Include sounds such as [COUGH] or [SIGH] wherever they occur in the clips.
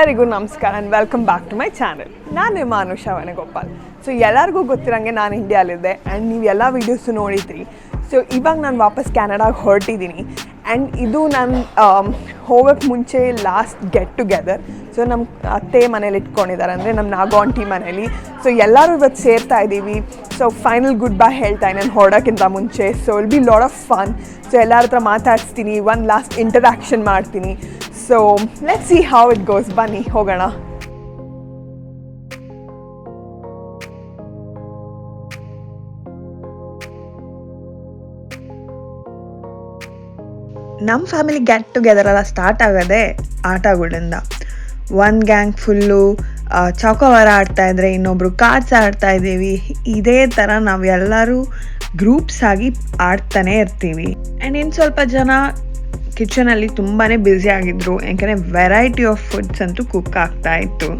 ಎಲ್ಲರಿಗೂ ನಮಸ್ಕಾರ and welcome back to my channel ನಾನು ನಿಮ್ಮ ಅನುಷಾ ವೇಣುಗೋಪಾಲ್ ಸೊ ಎಲ್ಲರಿಗೂ ಗೊತ್ತಿರೋಂಗೆ ನಾನು ಇಂಡಿಯಾಲಿದ್ದೆ ಆ್ಯಂಡ್ ನೀವು ಎಲ್ಲ ವೀಡಿಯೋಸು ನೋಡಿದ್ರಿ. ಸೊ ಇವಾಗ ನಾನು ವಾಪಸ್ ಕ್ಯಾನಡಾಗೆ ಹೊರಟಿದ್ದೀನಿ ಆ್ಯಂಡ್ ಇದು ನಾನು ಹೋಗೋಕ್ಕೆ ಮುಂಚೆ ಲಾಸ್ಟ್ ಗೆಟ್ ಟುಗೆದರ್ ಸೊ ನಮ್ಮ ಅತ್ತೆ ಮನೇಲಿ ಇಟ್ಕೊಂಡಿದ್ದಾರೆ ಅಂದರೆ ನಮ್ಮ ನಾಗೋ ಆಂಟಿ ಮನೇಲಿ. ಸೊ ಎಲ್ಲರೂ ಇವತ್ತು ಸೇರ್ತಾ ಇದ್ದೀವಿ. ಸೊ ಫೈನಲ್ ಗುಡ್ ಬೈ ಹೇಳ್ತಾ ನಾನು ಹೊರಡೋಕ್ಕಿಂತ ಮುಂಚೆ. So will be lot of fun so ಎಲ್ಲರ ಹತ್ರ ಮಾತಾಡಿಸ್ತೀನಿ, ಒಂದು ಲಾಸ್ಟ್ ಇಂಟರಾಕ್ಷನ್ ಮಾಡ್ತೀನಿ. So let see how it goes ಬನ್ನಿ ಹೋಗೋಣ. ನಮ್ಮ ಫ್ಯಾಮಿಲಿ ಗೆಟ್ ಟುಗೆದರ್ ಎಲ್ಲ ಸ್ಟಾರ್ಟ್ ಆಗೋದೇ ಆಟಗಳಿಂದ. ಒಂದು ಗ್ಯಾಂಗ್ ಫುಲ್ಲು ಚೌಕವಾರ ಆಡ್ತಾ ಇದ್ರೆ ಇನ್ನೊಬ್ರು ಕಾರ್ಡ್ಸ್ ಆಡ್ತಾ ಇದ್ದೀವಿ. ಇದೇ ಥರ ನಾವೆಲ್ಲರೂ ಗ್ರೂಪ್ಸ್ ಆಗಿ ಆಡ್ತಾನೆ ಇರ್ತೀವಿ. ಆ್ಯಂಡ್ ಇನ್ನು ಸ್ವಲ್ಪ ಜನ ಕಿಚನಲ್ಲಿ ತುಂಬಾ ಬ್ಯುಸಿ ಆಗಿದ್ರು. ಯಾಕಂದರೆ ವೆರೈಟಿ ಆಫ್ ಫುಡ್ಸ್ ಅಂತೂ ಕುಕ್ ಆಗ್ತಾ ಇತ್ತು.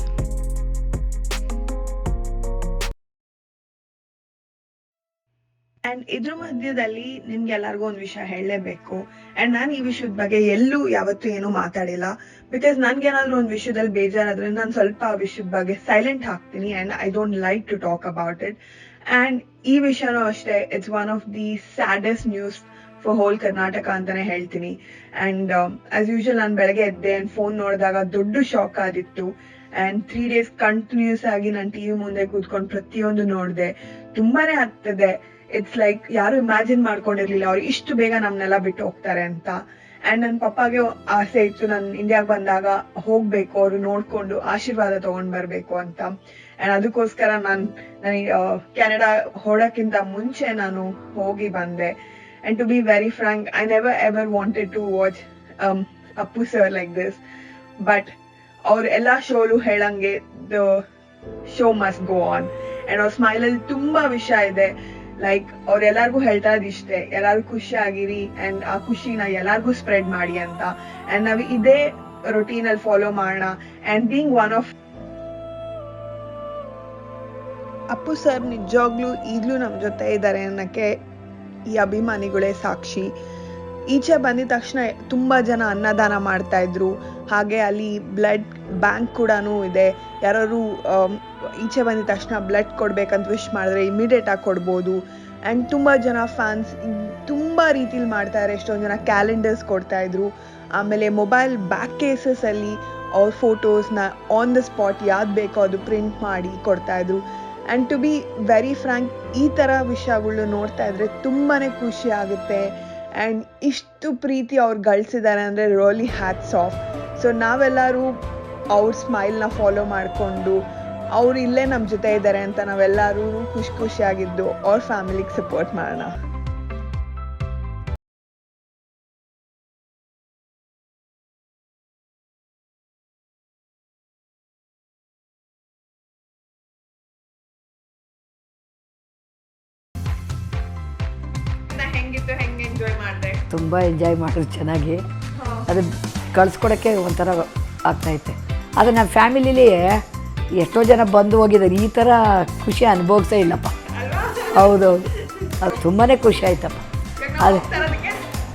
ಆ್ಯಂಡ್ ಇದ್ರ ಮಧ್ಯದಲ್ಲಿ ನಿಮ್ಗೆ ಎಲ್ಲರಿಗೂ ಒಂದು ವಿಷಯ ಹೇಳಲೇಬೇಕು. ಆ್ಯಂಡ್ ನಾನು ಈ ವಿಷಯದ ಬಗ್ಗೆ ಎಲ್ಲೂ ಯಾವತ್ತೂ ಏನೂ ಮಾತಾಡಿಲ್ಲ. ಬಿಕಾಸ್ ನನ್ಗೇನಾದ್ರೂ ಒಂದು ವಿಷಯದಲ್ಲಿ ಬೇಜಾರಾದ್ರೆ ನಾನು ಸ್ವಲ್ಪ ಆ ವಿಷಯದ ಬಗ್ಗೆ ಸೈಲೆಂಟ್ ಹಾಕ್ತೀನಿ and I don't like to talk about it and ಈ ವಿಷಯನೂ ಅಷ್ಟೇ it's one of the saddest news for whole Karnataka ಅಂತಾನೆ ಹೇಳ್ತೀನಿ. ಅಂಡ್ ಆಸ್ ಯೂಶುವಲ್ ನಾನು ಬೆಳಗ್ಗೆ ಎದ್ದೆ ಅಂಡ್ ಫೋನ್ ನೋಡಿದಾಗ ದೊಡ್ಡ ಶಾಕ್ ಆದಿತ್ತು ಅಂಡ್ ತ್ರೀ ಡೇಸ್ ಕಂಟಿನ್ಯೂಸ್ ಆಗಿ ನಾನು ಟಿವಿ ಮುಂದೆ ಕೂತ್ಕೊಂಡು ಪ್ರತಿಯೊಂದು ನೋಡಿದೆ. ತುಂಬಾನೇ ಆಗ್ತದೆ ಇಟ್ಸ್ ಲೈಕ್ ಯಾರು ಇಮ್ಯಾಜಿನ್ ಮಾಡ್ಕೊಂಡಿರ್ಲಿಲ್ಲ. ಅವ್ರು ಇಷ್ಟು ಬೇಗ ನಮ್ನೆಲ್ಲ ಬಿಟ್ಟು ಹೋಗ್ತಾರೆ ಅಂತ. ಅಂಡ್ ನನ್ನ ಪಪ್ಪಾಗೆ ಆಸೆ ಇತ್ತು. ನಾನು ಇಂಡಿಯಾಗ್ ಬಂದಾಗ ಹೋಗ್ಬೇಕು. ಅವ್ರು ನೋಡ್ಕೊಂಡು ಆಶೀರ್ವಾದ ತಗೊಂಡ್ ಬರ್ಬೇಕು ಅಂತ. ಅಂಡ್ ಅದಕ್ಕೋಸ್ಕರ ನಾನು ನನಗೆ ಕೆನಡಾ ಹೊಡಕ್ಕಿಂತ ಮುಂಚೆ ನಾನು ಹೋಗಿ ಬಂದೆ. And to be very frank I never ever wanted to watch Appu sir like this but ಅವ್ರ ಎಲ್ಲಾ ಶೋಲು ಹೇಳಂಗೆ the show must go on and ಅವ್ರ ಸ್ಮೈಲಲ್ಲಿ ತುಂಬಾ ವಿಷಯ ಇದೆ. ಲೈಕ್ ಅವ್ರೆಲ್ಲಾರ್ಗು ಹೇಳ್ತಾ ಇದ್ ಇಷ್ಟೇ. ಎಲ್ಲಾರು ಖುಷಿ ಆಗಿರಿ ಅಂಡ್ ಆ ಖುಷಿನ ಎಲ್ಲಾರ್ಗು ಸ್ಪ್ರೆಡ್ ಮಾಡಿ ಅಂತ. ಅಂಡ್ ನಾವು ಇದೇ ರೊಟೀನ್ ಅಲ್ಲಿ ಫಾಲೋ ಮಾಡೋಣ. And being one of Appu sir ನಿಜವಾಗ್ಲೂ ಈಗ್ಲೂ ನಮ್ಮ ಜೊತೆ ಇದ್ದಾರೆ ಅನ್ನಕ್ಕೆ ಈ ಅಭಿಮಾನಿಗಳೇ ಸಾಕ್ಷಿ. ಈಚೆ ಬಂದಿದ ತಕ್ಷಣ ತುಂಬ ಜನ ಅನ್ನದಾನ ಮಾಡ್ತಾ ಇದ್ರು. ಹಾಗೆ ಅಲ್ಲಿ ಬ್ಲಡ್ ಬ್ಯಾಂಕ್ ಕೂಡ ಇದೆ. ಯಾರು ಈಚೆ ಬಂದಿದ ತಕ್ಷಣ ಬ್ಲಡ್ ಕೊಡ್ಬೇಕಂತ ವಿಶ್ ಮಾಡಿದ್ರೆ ಇಮಿಡಿಯೇಟ್ ಆಗಿ ಕೊಡ್ಬೋದು. ಆ್ಯಂಡ್ ತುಂಬ ಜನ ಫ್ಯಾನ್ಸ್ ತುಂಬ ರೀತಿಲಿ ಮಾಡ್ತಾರೆ ಎಷ್ಟೊಂದು ಜನ ಕ್ಯಾಲೆಂಡರ್ಸ್ ಕೊಡ್ತಾ ಇದ್ರು. ಆಮೇಲೆ ಮೊಬೈಲ್ ಬ್ಯಾಕ್ ಕೇಸಸ್ ಅಲ್ಲಿ ಅವ್ರ ಫೋಟೋಸ್ನ ಆನ್ ದ ಸ್ಪಾಟ್ ಯಾವ್ದು ಬೇಕೋ ಅದು ಪ್ರಿಂಟ್ ಮಾಡಿ ಕೊಡ್ತಾ ಇದ್ರು. And to be very frank ಈ ಥರ ವಿಷಯಗಳು ನೋಡ್ತಾ ಇದ್ರೆ ತುಂಬಾ ಖುಷಿ ಆಗುತ್ತೆ. ಆ್ಯಂಡ್ ಇಷ್ಟು ಪ್ರೀತಿ ಅವ್ರು ಗಳಿಸಿದ್ದಾರೆ ಅಂದರೆ ರೋಲಿ ಹ್ಯಾಟ್ಸ್ ಆಫ್ ಸೊ ನಾವೆಲ್ಲರೂ ಅವ್ರ ಸ್ಮೈಲ್ನ ಫಾಲೋ ಮಾಡಿಕೊಂಡು ಅವ್ರು ಇಲ್ಲೇ ನಮ್ಮ ಜೊತೆ ಇದ್ದಾರೆ ಅಂತ ನಾವೆಲ್ಲರೂ ಖುಷಿ ಖುಷಿಯಾಗಿದ್ದು ಅವ್ರ ಫ್ಯಾಮಿಲಿಗೆ ಸಪೋರ್ಟ್ ಮಾಡೋಣ. ತುಂಬ ಎಂಜಾಯ್ ಮಾಡಿದ್ರು ಚೆನ್ನಾಗಿ. ಅದು ಕಳ್ಸ್ಕೊಡೋಕ್ಕೆ ಒಂಥರ ಆಗ್ತೈತೆ. ಆದರೆ ನಮ್ಮ ಫ್ಯಾಮಿಲಿಲಿ ಎಷ್ಟೋ ಜನ ಬಂದು ಹೋಗಿದ್ದಾರೆ ಈ ಥರ ಖುಷಿ ಅನುಭವಿಸೇ ಇಲ್ಲಪ್ಪ. ಹೌದೌದು. ಅದು ತುಂಬಾ ಖುಷಿ ಆಯ್ತಪ್ಪ. ಅದು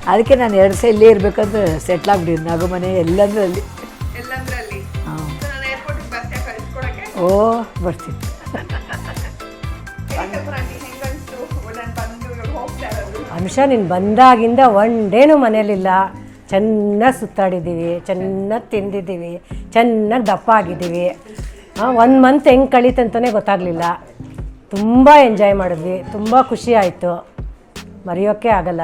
ಅದಕ್ಕೆ ನಾನು ಎರಡು ಸಹ ಇಲ್ಲೇ ಇರಬೇಕಂದ್ರೆ ಸೆಟ್ಲ್ ಆಗ್ಬಿಡಿ. ನಗು ಮನೆ ಎಲ್ಲಂದ್ರಲ್ಲಿ. ಹಾಂ. ಓ ಬರ್ತೀನಿ. ಅಂಶ ನೀನು ಬಂದಾಗಿಂದ ಒನ್ ಡೇನು ಮನೇಲಿಲ್ಲ ಚೆನ್ನಾಗಿ ಸುತ್ತಾಡಿದ್ದೀವಿ ಚೆನ್ನಾಗಿ ತಿಂದಿದ್ದೀವಿ ಚೆನ್ನಾಗಿ ದಪ್ಪ ಆಗಿದ್ದೀವಿ. ಒಂದು ಮಂತ್ ಹೆಂಗೆ ಕಳೀತಂತಲೇ ಗೊತ್ತಾಗಲಿಲ್ಲ. ತುಂಬ ಎಂಜಾಯ್ ಮಾಡಿದ್ವಿ ತುಂಬ ಖುಷಿ ಆಯಿತು. ಮರೆಯೋಕ್ಕೆ ಆಗಲ್ಲ.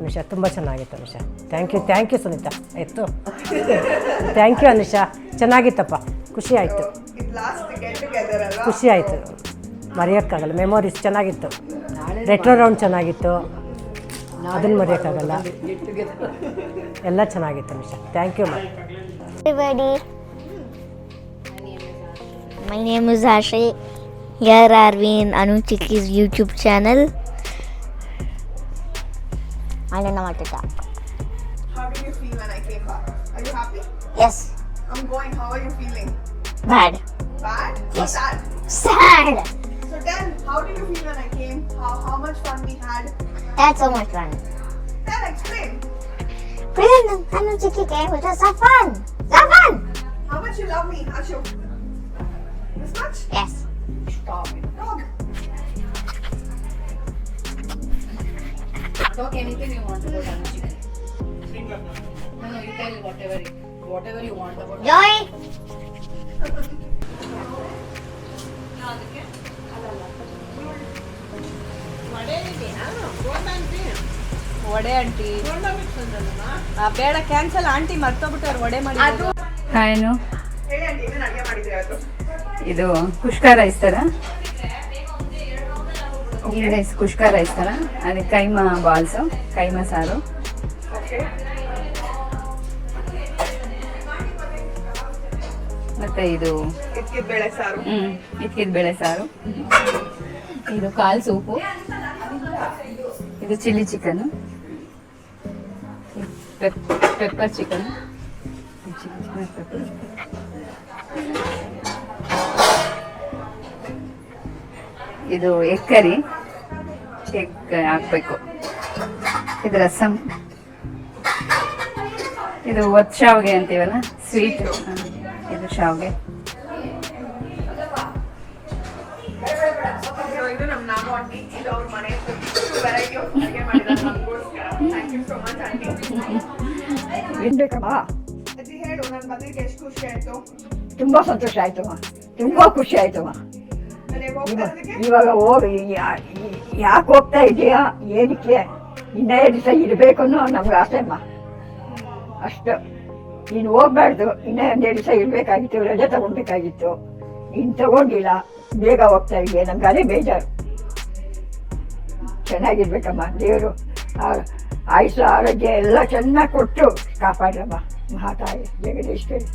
ಅನುಷಾ ತುಂಬ ಚೆನ್ನಾಗಿತ್ತು Anusha thank you thank you Sunita. ಆಯಿತು. Thank you Anusha. ಚೆನ್ನಾಗಿತ್ತಪ್ಪ. ಖುಷಿ ಆಯಿತು. ಖುಷಿ ಆಯಿತು. ಮರೆಯೋಕ್ಕಾಗಲ್ಲ. ಮೆಮೊರೀಸ್ ಚೆನ್ನಾಗಿತ್ತು. ರೆಟ್ರೋ ರೌಂಡ್ ಚೆನ್ನಾಗಿತ್ತು ಅದನ್ನು ಮರೆಯೋಕ್ಕಾಗಲ್ಲ ಎಲ್ಲ ಚೆನ್ನಾಗಿತ್ತು Nisha thank you ma'am everybody my name is Ashree ಯಾರ್ ಆರ್ ವಿನ್ ಅನು ಚಿಕ್ ಇಸ್ ಯೂಟ್ಯೂಬ್ ಚಾನಲ್ ಅಣ್ಣ ಮಾಡ್ತಾ ಎಸ್ I'm going. Bad. Bad? Yes. Sad. Sad. So tell, how did you feel when I came? How how much fun we had? That's so much fun. Tell, explain. Present Anu Chikki came, which was so fun. So fun. How much you love me, Ashu? This much? Yes. Dog. Talk anything you want about Anu chicken. No, no, you tell whatever, whatever you want about Joy. Vada aunty ಆ, ಬೇಡ cancel aunty ಮರ್ತೋಗ್ಬಿಟ್ಟವ್ರು vada ಮಾಡಿ coin ಹೇಳಿ aunty ಏನೇನು ಅಡುಗೆ ಮಾಡಿದ್ರೆ ಇವತ್ತು ಇದು ಕುಷ್ಕ rice ತರ ಈ ರೈಸ್ ಕುಷ್ಕ ರೈಸ್ ತರ ಅದಕ್ಕೆ ಕೈಮಾ ಬಾಲ್ಸು ಕೈಮಾ ಸಾರು ಮತ್ತೆ ಇದು ಬೇಳೆ ಸಾರು. ಹ್ಮ್ ಇದ್ಕಿದ ಬೇಳೆ ಸಾರು. ಇದು ಕಾಲ್ ಸೂಪು. ಇದು ಚಿಲ್ಲಿ ಚಿಕನ್. Pepper chicken. ಇದು ಎಗ್ ಕರಿ. ಎಗ್ ಹಾಕ್ಬೇಕು. ಇದು ರಸಮ್ ಇದು ಒತ್ ಶಾವ್ಗೆ ಅಂತೀವಲ್ಲ? ಸ್ವೀಟ್. ಶಾವ್ಗೆ [LAUGHS] ತುಂಬಾ ಸಂತೋಷ ಆಯ್ತಮ್ಮ. ತುಂಬಾ ಖುಷಿ ಆಯ್ತಮ್ಮ. ಇವಾಗ ಹೋಗಿ ಯಾಕೆ ಹೋಗ್ತಾ ಇದೀಯಾ ಏನಕ್ಕೆ? ಇನ್ನೇ ದಿವಸ ಇರಬೇಕು ಅನ್ನೋ ನಮ್ಗೆ ಆಸೆಮ್ಮ ಅಷ್ಟು. ನೀನು ಹೋಗ್ಬಾರ್ದು. ಇನ್ನೂ ಒಂದೆರಡು ದಿವಸ ಇರಬೇಕಾಗಿತ್ತು, ರಜೆ ತಗೊಳ್ಬೇಕಾಗಿತ್ತು. ಇನ್ನು ತಗೊಂಡಿಲ್ಲ, ಬೇಗ ಹೋಗ್ತಾ ಇದೆಯಾ? ನಮ್ಗೆ ಅದೇ ಬೇಜಾರು. ಚೆನ್ನಾಗಿರ್ಬೇಕಮ್ಮ, ದೇವರು. ಆಯುಷ ಆರೋಗ್ಯ ಎಲ್ಲ ಚೆನ್ನಾಗಿ ಕೊಟ್ಟು ಕಾಪಾಡ್ರಮ್ಮ, ಮಹಾತಾಯಿ ಜಗದೀಶ್ವರಿ.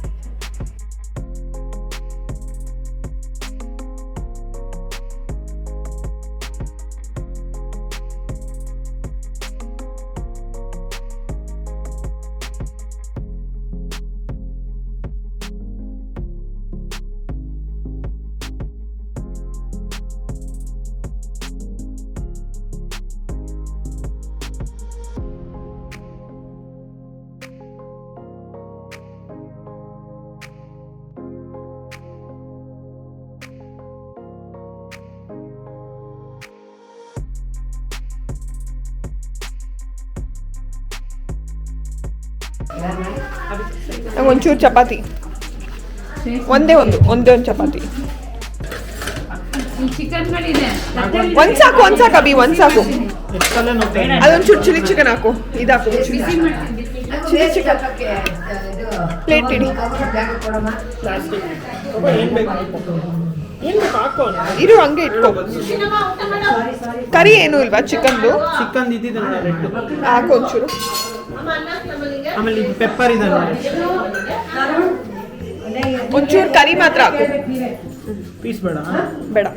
ನಂಗೆ ಒಂಚೂರು ಚಪಾತಿ. ಒಂದೇ ಒಂದು ಒಂದೇ ಒಂದು ಚಪಾತಿ. ಒಂದ್ ಸಾಕು ಒಂದ್ ಸಾಕು ಅಭಿ ಒಂದ್ ಸಾಕು. ಅದೊಂಚೂರು ಚಿಲ್ಲಿ ಚಿಕನ್ ಹಾಕು ಇದಾಕು. ಚಿಲ್ಲಿ ಚಿಕನ್ ಪ್ಲೇಟ್ ಇಡಿ. ಇರು ಹಂಗೆ ಇಟ್ಕೋ. ಕರಿ ಏನು ಇಲ್ವಾ ಚಿಕನ್ದು ಚಿಕನ್ ಹಾಕು ಒಂಚೂರು. ಆಮೇಲೆ ಇದು ಪೆಪ್ಪರ್ ಇದೆ ನೋಡಿ. ಒಂಚೂರು ಕರಿ ಮಾತ್ರ ಹಾಕು. ಪೀಸ್ ಬೇಡ ಬೇಡ.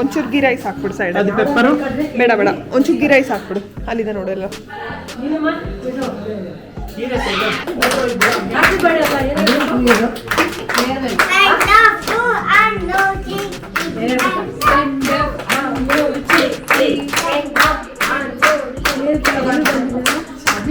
ಒಂಚೂರು ಗೀ ರೈಸ್ ಹಾಕ್ಬಿಡು ಸೈಡ್ ಅದು ಪೆಪ್ಪರು ಬೇಡ ಬೇಡ. ಒಂಚೂರು ಗೀ ರೈಸ್ ಹಾಕ್ಬಿಡು. ಅಲ್ಲಿದೆ ನೋಡಲ್ಲ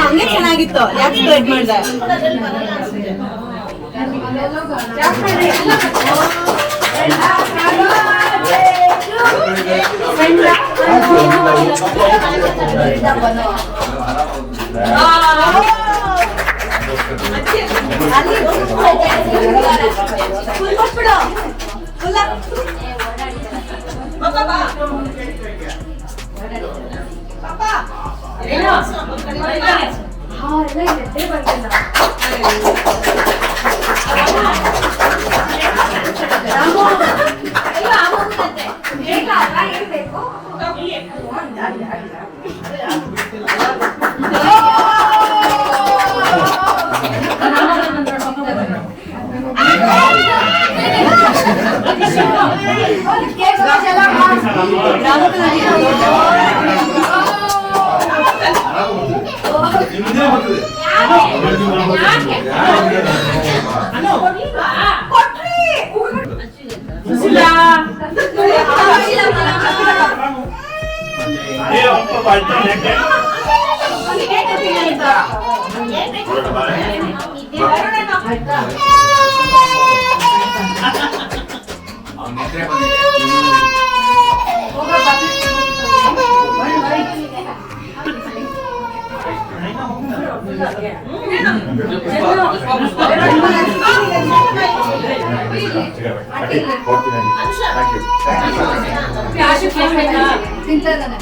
ಹಂಗೆ ಚೆನ್ನಾಗಿತ್ತು ಯಾಕೆ ಸ್ಪ್ರೆಡ್ ಮಾಡಿದೆ ಜಾಸ್ತಿ ಬರ್ತಿಲ್ಲ Bye. తింటారా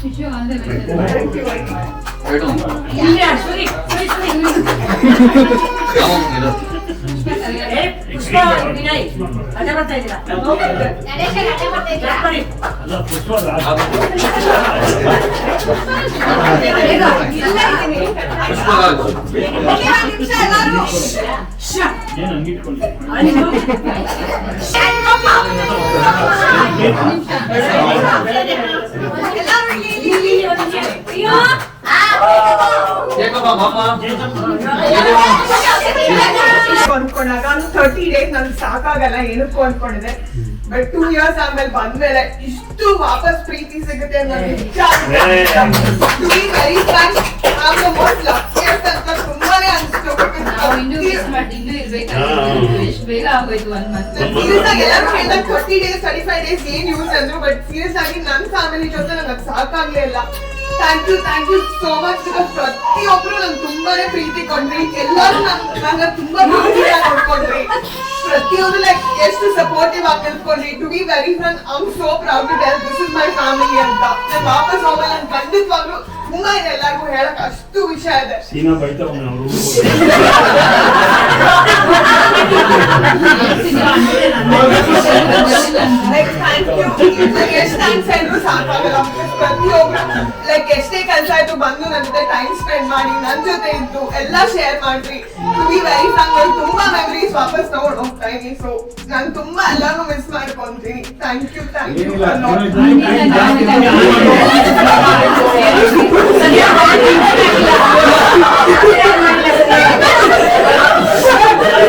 wish you all the best thank you ಬೇಡ ಇಲ್ಲ ಸರಿ ಸರಿ ಸರಿ ನಾವು ಇರೋ ಏ ಪುಷ್ಪ ವಿನಯ್ ಅದೇ ಬರ್ತಾ ಇದ್ದೀರಾ ನರೇಶ್ ಅದೇ ಬರ್ತಾ ಇದ್ದೀರಾ ಅಲ್ಲ ಪುಷ್ಪ ಪುಷ್ಪ ಎಲ್ಲರೂ ಏನು ಅನ್ಕೊಂಡಾಗ ತರ್ಟಿ ಡೇಸ್ ನನ್ ಸಾಕಾಗಲ್ಲ ಏನಕ್ಕೂ ಅನ್ಕೊಂಡಿದೆ ಬಟ್ ಟೂ ಇಯರ್ಸ್ ಆದ್ಮೇಲೆ ಬಂದ್ಮೇಲೆ ಇಷ್ಟು ವಾಪಸ್ ಪ್ರೀತಿ ಸಿಗುತ್ತೆ ಅನ್ನೋದು ನಿಜ ವೆರಿ ಥ್ಯಾಂಕ್ಸ್ ಆಮ್ ಸೀರಿಯಸ್ ಆಗಿ ಎಲ್ಲರೂ ಹೇಳಿದಾಗ forty days thirty five days ಏನ್ ಯೂಸ್ ಅಂದ್ರು ಬಟ್ ಸೀರಿಯಸ್ ಆಗಿ ನನ್ನ ಫ್ಯಾಮಿಲಿ ಜೊತೆ ನಂಗೆ ಅದು ಸಾಕಾಗ್ಲೇ ಇಲ್ಲ thank you thank you so much because ಪ್ರತಿಯೊಬ್ರು ನಂಗೆ ತುಂಬಾನೇ ಪ್ರೀತಿ ಕೊಡ್ರಿ ಎಲ್ಲರೂ ನನ್ನ ತುಂಬಾ ಪ್ರೀತಿಯಾಗಿ ನೋಡ್ಕೊಂಡ್ರಿ ಪ್ರತಿಯೊಂದು ಲೈಕ್ ಎಷ್ಟು ಸಪೋರ್ಟಿವ್ ಆಗಿ to be very frank I am so proud to tell this is my family ಅಂತ ನಾನು ವಾಪಸ್ ಹೋಗಲ್ಲ ನಾನು ಖಂಡಿತವಾಗ್ಲೂ ತುಂಬಾ ಇದೆ ಎಲ್ಲರಿಗೂ ಹೇಳಕ್ ಅಷ್ಟು ವಿಷಯ ಇದೆ ಸೀನಾ ಬೈತಾವ ನಾವು ಲೈಕ್ ಎಷ್ಟು ಕೆಲಸ ಆಯ್ತು ಬಂದು ನನ್ನ ಜೊತೆ ಟೈಮ್ ಸ್ಪೆಂಡ್ ಮಾಡಿ ನನ್ನ ಜೊತೆ ಇದ್ದು ಎಲ್ಲ ಶೇರ್ ಮಾಡ್ರಿ ಟು ಬಿ ವೆರಿ ಫ್ರಾಂಕ್ ತುಂಬಾ ಮೆಮರೀಸ್ ವಾಪಸ್ ತಗೊಂಡು ಹೋಗ್ತಾ ಇದೀನಿ ಸೊ ನಾನು ತುಂಬಾ ಎಲ್ಲಾನು ಮಿಸ್ ಮಾಡ್ಕೊಂತೀನಿ ಥ್ಯಾಂಕ್ ಯು ಥ್ಯಾಂಕ್ ಯು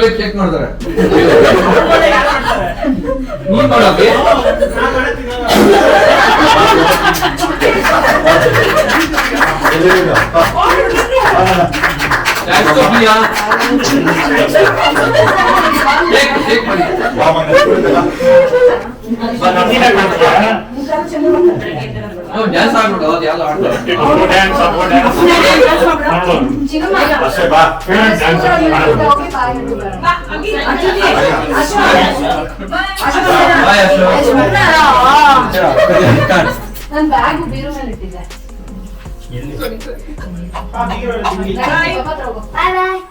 ಮಕ್ಕಳಿಗೆ ಚೆಕ್ ಮಾಡ್ತಾರೆ ನೀನ್ ಮಾಡಕ್ಕೆ ಥ್ಯಾಂಕ್ಸ್ ಸೋಫಿಯಾ ಚೆಕ್ ಚೆಕ್ ಮಾಡಿ ನಾವು ಡ್ಯಾನ್ಸ್ ಆಡ್ಬಿಡು ಅದು ಎಲ್ಲ ಆಡ್ತಾರೆ ಬಾಯ್ ಅಶೋಕ್ ನನ್ ಬ್ಯಾಗ್ ಬೀರು ಮೇಲೆ ಇಟ್ಟಿದ್ದೆ ಬಾಯ್ ಬಾಯ್